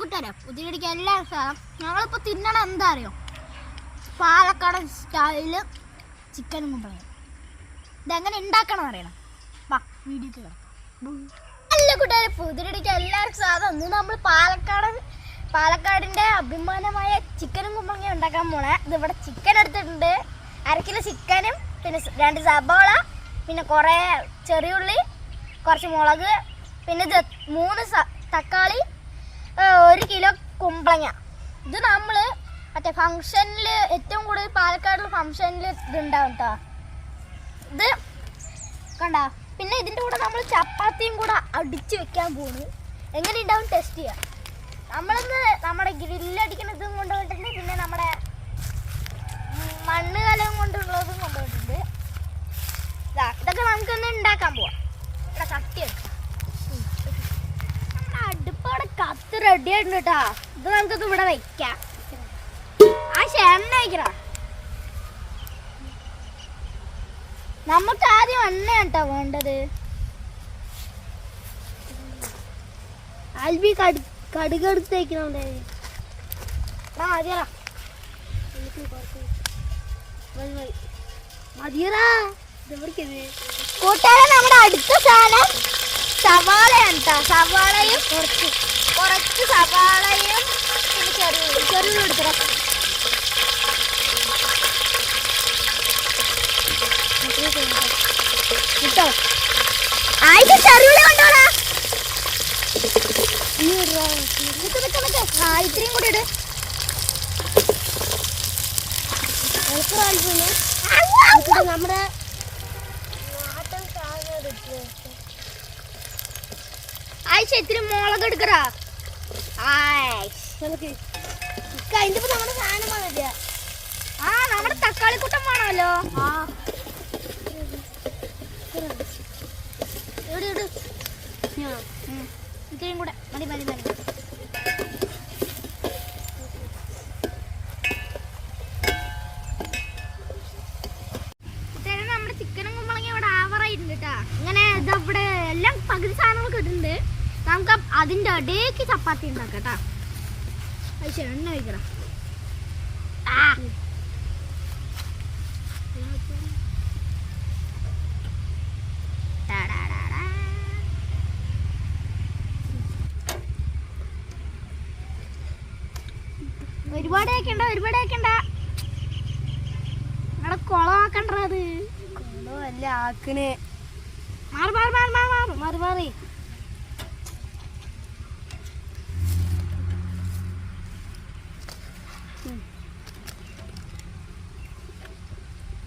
കൂട്ടുകാരെ പുതിയടിക്ക് എല്ലാ സാധനം. ഞങ്ങളിപ്പോൾ തിന്നണം എന്താ അറിയോ? പാലക്കാടൻ സ്റ്റൈൽ ചിക്കൻ കുമ്പളങ്ങ ഇതെങ്ങനെ ഉണ്ടാക്കണം അറിയണം. വാ അല്ല കൂട്ടുകാരെ പുതിയടിക്ക് എല്ലാവർക്കും സാധനം ഇന്ന് നമ്മൾ പാലക്കാടൻ പാലക്കാടിന്റെ അഭിമാനമായ ചിക്കനും കുമ്പളങ്ങ ഉണ്ടാക്കാൻ പോണേ. ഇതിവിടെ ചിക്കൻ എടുത്തിട്ടുണ്ട്. അര കിലോ ചിക്കനും പിന്നെ രണ്ട് സബോള പിന്നെ കുറേ ചെറിയുള്ളി കുറച്ച് മുളക് പിന്നെ മൂന്ന് തക്കാളി ഒരു കിലോ കുമ്പളങ്ങ. ഇത് നമ്മൾ മറ്റേ ഫംഗ്ഷനിൽ ഏറ്റവും കൂടുതൽ പാലക്കാടുള്ള ഫംഗ്ഷനിൽ ഇതുണ്ടാവും കേട്ടോ ഇത് കണ്ട? പിന്നെ ഇതിന്റെ കൂടെ നമ്മൾ ചപ്പാത്തിയും കൂടെ അടിച്ച് വെക്കാൻ പോകുന്നു എങ്ങനെ ഉണ്ടാവും ടെസ്റ്റ് ചെയ്യാം. നമ്മളിന്ന് നമ്മുടെ ഗ്രില്ലടിക്കുന്ന ഇതും കൊണ്ടുപോയിട്ടുണ്ട് പിന്നെ നമ്മുടെ മണ്ണ് കലം കൊണ്ടുള്ളതും കൊണ്ടുപോയിട്ടുണ്ട് ഇതാ ഇതൊക്കെ നമുക്കൊന്ന് ഉണ്ടാക്കാൻ പോവാം. ഇവിടെ കത്തി കത്ത് റെഡി ആയിട്ടുണ്ട് കേട്ടാ. ഇത് നമുക്കിത് ഇവിടെ വെക്കാം. ആ എണ്ണ വയ്ക്കടാ നമുക്ക് ആദ്യം എണ്ണ കേട്ടോ വേണ്ടത്. അൽബി കടു കടുക് എടുത്ത് വെക്കണേ മതിയടാ. മതിയറാ ഇതെവിടേക്കത് കൂട്ടുകാരെ നമ്മുടെ അടുത്ത സാധനം സവാളയാണ് കേട്ടോ. സവാളയും കുറച്ച് കുറച്ച് സവാളയും പിന്നെ ചെറിയ. ചെറിയ എടുത്തടാ കിട്ടോ? നിക്ക് നിക്ക് നിക്ക്. ആ ഇത്രയും കൂടി ഇട്. നമ്മുടെ ആയിഷ ഇത്തിരി മുളക് എടുക്കറാ അതിന്റെ നമ്മുടെ സാധനം വന്നില്ല ആ നമ്മുടെ തക്കാളി കൂട്ടം വേണമല്ലോ. ഇത്രയും കൂടെ. മതി മതി മതി ഇത്രയും നമ്മുടെ ചിക്കനും കുമ്പളങ്ങ ഇവിടെ ആവറായിട്ടുണ്ട് കേട്ടാ ഇങ്ങനെ ഇതവിടെ എല്ലാം പകുതി സാധനങ്ങളൊക്കെ ഇട്ടിട്ടുണ്ട് നമുക്ക് അതിന്റെ അതിന്റെ ഇടയ്ക്ക് ചപ്പാത്തി ഉണ്ടാക്കട്ടാ കേട്ടാ. അത് എണ്ണ വയ്ക്കണം. ഒരുപാട് ആക്കണ്ട ഒരുപാട് വെക്കണ്ട നിങ്ങളെ കുളമാക്കണ്ട അത്. വല്ല ആക്കണേ. മാറി മാറി മാറി മാറി മാറി മാറി മാറി ഉം. ആ ഇവിടെ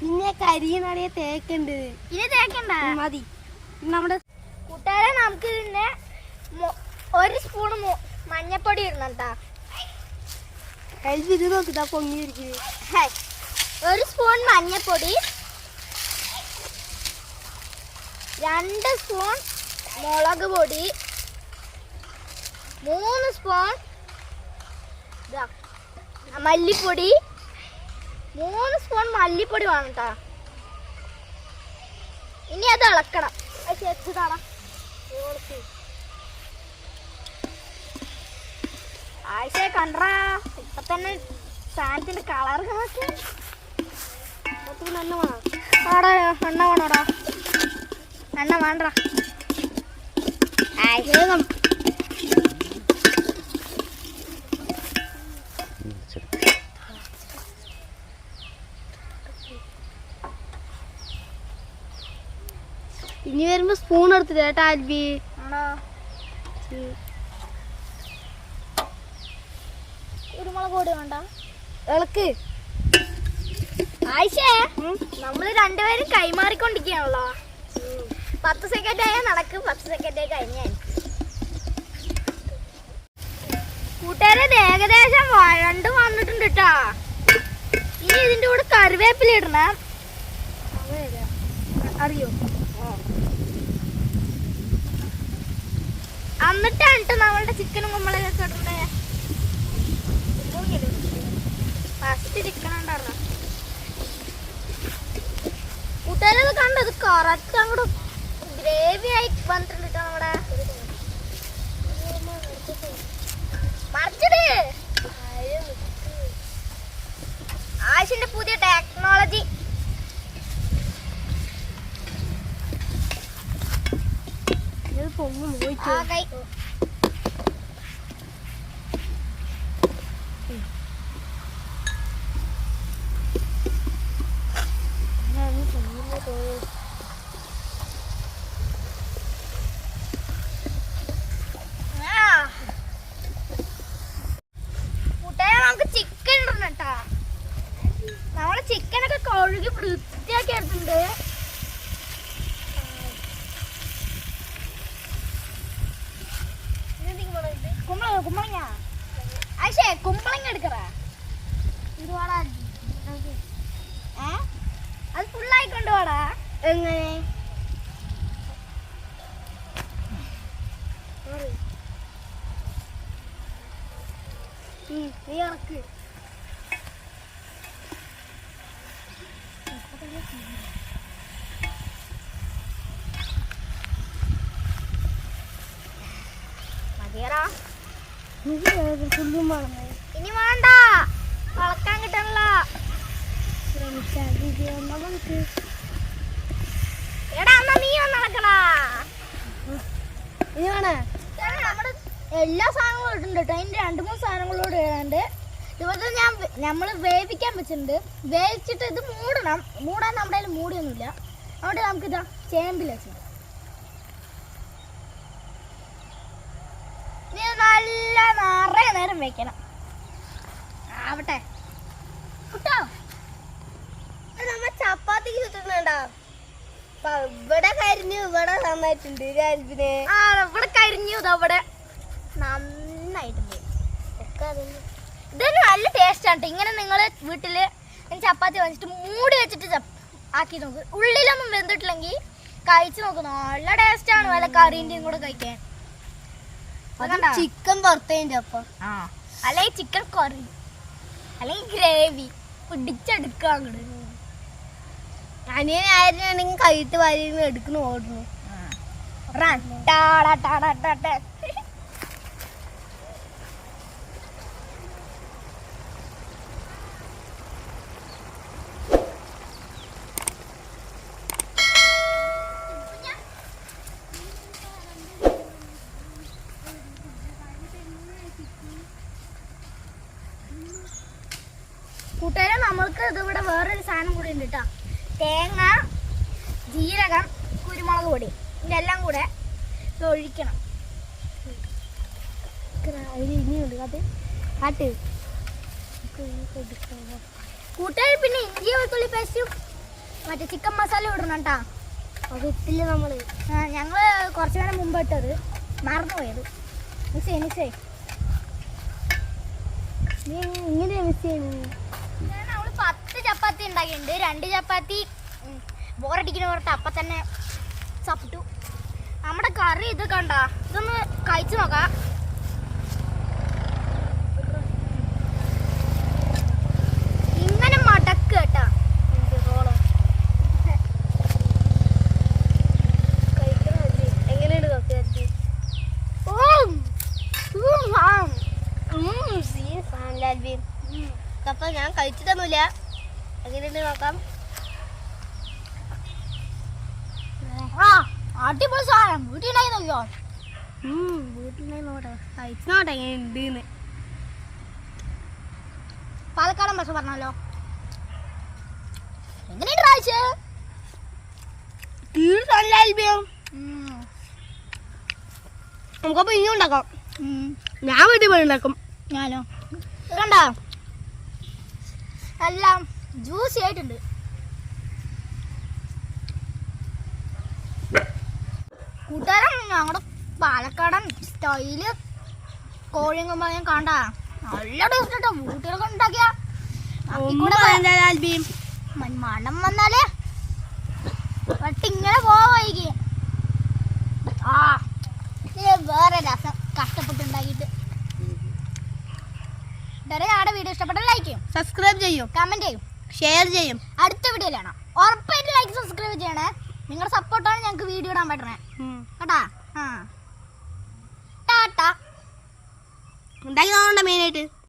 പിന്നെ കരിയെ തേക്കുണ്ട്. ഇനി തേക്കണ്ട. മതി. നമ്മുടെ കൂട്ടുകാരെ നമുക്ക് ഇതിന്റെ ഒരു സ്പൂൺ മഞ്ഞപ്പൊടി ഇടണട്ടാ കഴിച്ചിട്ട് നോക്കിട്ടാ പൊങ്ങിയിരിക്കുന്നത് ഒരു സ്പൂൺ മഞ്ഞപ്പൊടി. രണ്ട് സ്പൂൺ മുളക് പൊടി. മൂന്ന് സ്പൂൺ ഇതാ, മല്ലിപ്പൊടി. മൂന്ന് സ്പൂൺ മല്ലിപ്പൊടി വേണം ഇനി അത് ഇളക്കണം. അത് ചേച്ചിട്ടാണ് ആഴ്ച കണ്ടാ ഇപ്പൊ തന്നെ സാധനത്തിന്റെ കളർ എണ്ണ വേണം. എണ്ണ വേണോടാ. എണ്ണ വേണ്ട വേഗം ഇനി വരുമ്പോ സ്പൂൺ എടുത്തില്ല കേട്ടോ ആൽബി കുരുമുളക് പൊടി വേണ്ട. ഇളക്ക്. ആയിഷേ നമ്മൾ രണ്ടുപേരും കൈമാറിക്കൊണ്ടിരിക്കുകയാണല്ലോ. പത്ത് സെക്കൻഡ് ആയാൽ നടക്കും പത്ത് സെക്കൻഡ് ആയി കഴിഞ്ഞാൽ കൂട്ടുകാരെ ഏകദേശം വഴണ്ട് വന്നിട്ടുണ്ട് കേട്ടാ ഇനി ഇതിന്റെ കൂടെ കറിവേപ്പില ഇടണം. അറിയോ? എന്നിട്ടാണ് ട്ടോ നമ്മളുടെ ചിക്കനും കുമ്പളൊക്കെ ഇടണ്ടേ ഫസ്റ്റ് ചിക്കൻ ഉണ്ടായിരുന്നു കൂട്ടുകാരത് കണ്ടത് കറക്റ്റ് അങ്ങോട്ട് ഗ്രേവി ആയി വന്നിട്ടുണ്ട് ട്ടോ നമ്മുടെ പൊങ്ങ് ആ കൈ ആ. കൂട്ടുകാരെ നമുക്ക് ചിക്കൻ ഇടണം കേട്ടാ നമ്മൾ ചിക്കനൊക്കെ കഴുകി വൃത്തിയാക്കി എടുത്തിട്ടുണ്ട് കുമ്പള കുമ്പളങ്ങ അയഷേ കുമ്പളങ്ങ എടുക്കറ? ഏ? അത് ഫുള്ളായി കൊണ്ടുപോടാ. എങ്ങനെ? നീ ഇറക്ക് ഇനി വേണ്ട. വളക്കാൻ കിട്ടണല്ല. എടാ എന്നാ നീ വന്ന് നടക്കടാ. ഇനി വേണേ? എല്ലാ സാധനങ്ങളും ഇട്ടുണ്ട് കേട്ടോ. അതിന്റെ രണ്ട് മൂന്ന് സാധനങ്ങളോട് ഇടാണ്ട് ഇതുപോലെ ഞാൻ നമ്മൾ വേവിക്കാൻ വെച്ചിട്ടുണ്ട്. വേവിച്ചിട്ട് ഇത് മൂടണം. മൂടാൻ നമ്മുടെ കയ്യിൽ മൂടിയൊന്നുമില്ല. അതുകൊണ്ട് നമുക്കിതാ ചേമ്പിൽ വെച്ചിട്ടുണ്ട് ഇനി ഇത് നല്ല നിറയെ നേരം വെക്കണം. ആവട്ടെ. കിട്ടോ? നമ്മ ചപ്പാത്തി ചുറ്റുന്നുണ്ടോ ഇവിടെ കരിഞ്ഞു ഇവിടെ നന്നായിട്ടുണ്ട് രാൽബിനെ ആ ഇവിടെ കരിഞ്ഞു അവിടെ നന്നായിട്ടുണ്ട് ഇതൊരു നല്ല ടേസ്റ്റ് ആണ് ഇങ്ങനെ നിങ്ങൾ വീട്ടിൽ ചപ്പാത്തി വാങ്ങിച്ചിട്ട് മൂടി വെച്ചിട്ട് ആക്കി നോക്ക്. ഉള്ളിലൊന്നും വെന്തിട്ടില്ലെങ്കിൽ കഴിച്ചു നോക്ക്. നല്ല ടേസ്റ്റ് ആണ്. വല്ല കറീന്റെയും കൂടെ കഴിക്കാൻ? ചിക്കൻ പുറത്തേന്റെ ഒപ്പം. അല്ലെങ്കിൽ ചിക്കൻ കറി അല്ലെങ്കിൽ ഗ്രേവി പിടിച്ചെടുക്കുക അങ്ങോട്ട് അനിയനായിരുന്നെങ്കിൽ കൈയിട്ട് വാരി എടുക്കുന്ന ഓടുന്നു. കൂട്ടുകാരെ നമ്മൾക്ക് ഇതിവിടെ വേറൊരു സാധനം കൂടി ഉണ്ട് കേട്ടോ തേങ്ങ ജീരകം കുരുമുളക് പൊടി. ഇതെല്ലാം കൂടെ ഒഴിക്കണം. ഇനിയുണ്ട് അത് കൂട്ടുകാർ പിന്നെ ഇഞ്ചി വെളുത്തുള്ളി പേസ്റ്റും മറ്റേ ചിക്കൻ മസാല ഇടണം കേട്ടോ അത് ഇട്ടില്ല നമ്മൾ ഞങ്ങൾ കുറച്ച് നേരം മുമ്പ് ഇട്ടത്. മറന്നുപോയത്. മിസ്സേ മിസ്സേ ഇങ്ങനെ മിസ് ചെയ്യുന്നു പത്ത് ചപ്പാത്തി ഉണ്ടാക്കിയിട്ടുണ്ട് രണ്ട് ചപ്പാത്തി ബോറടിക്കുന്ന പുറത്ത് അപ്പം തന്നെ ചപ്പിട്ടു നമ്മുടെ കറി ഇത് കണ്ട ഇതൊന്ന് കഴിച്ചു നോക്കാം ഇങ്ങനെ മടക്ക്. ഉം, ആ. അപ്പൊ ഞാൻ കഴിച്ചിട്ടൊന്നുമില്ല. എങ്ങനെയുണ്ട് നോക്കാം. അടിപൊളി സാധനം. വീട്ടിലുണ്ടാക്കി നോക്കിയോ വീട്ടിൽ നോട്ടെ കഴിച്ചോട്ടെ എങ്ങനെയുണ്ട് പാലക്കാടൻ ഭാഷ പറഞ്ഞല്ലോ. എങ്ങനെയുണ്ട് കാഴ്ച അൽബിയം. നമുക്കപ്പോ ഇനി ഉണ്ടാക്കാം. ഞാൻ വീട്ടിൽ പോയി ഉണ്ടാക്കും. ഞാനോ? കണ്ടോ എല്ലാം ജ്യൂസി ആയിട്ടുണ്ട്. കൂട്ടുകാരൻ ഞങ്ങളുടെ പാലക്കാടൻ സ്റ്റൈൽ കോഴിയും കണ്ട. നല്ല ടേസ്റ്റ് കേട്ടോ വീട്ടിലൊക്കെ ഉണ്ടാക്കിയ. മണം വന്നാലേ വട്ടിങ്ങനെ പോവായിരിക്കും ആ വേറെ രസം കഷ്ടപ്പെട്ടുണ്ടാക്കിയിട്ട് ഇതുവരെ ഞങ്ങളുടെ വീഡിയോ ഇഷ്ടപ്പെട്ട ലൈക്ക് ചെയ്യും സബ്സ്ക്രൈബ് ചെയ്യും കമന്റ് ചെയ്യും ഷെയർ ചെയ്യും. അടുത്ത വീഡിയോയിലാണ് ഉറപ്പായിട്ട് ലൈക്ക് സബ്സ്ക്രൈബ് ചെയ്യണേ. നിങ്ങളുടെ സപ്പോർട്ടാണ് ഞങ്ങൾക്ക് വീഡിയോ ഇടാൻ പറ്റണേ. കേട്ടാ? ആ. ടാറ്റ ഉണ്ടാക്കി നോക്കണ്ട മെയിനായിട്ട്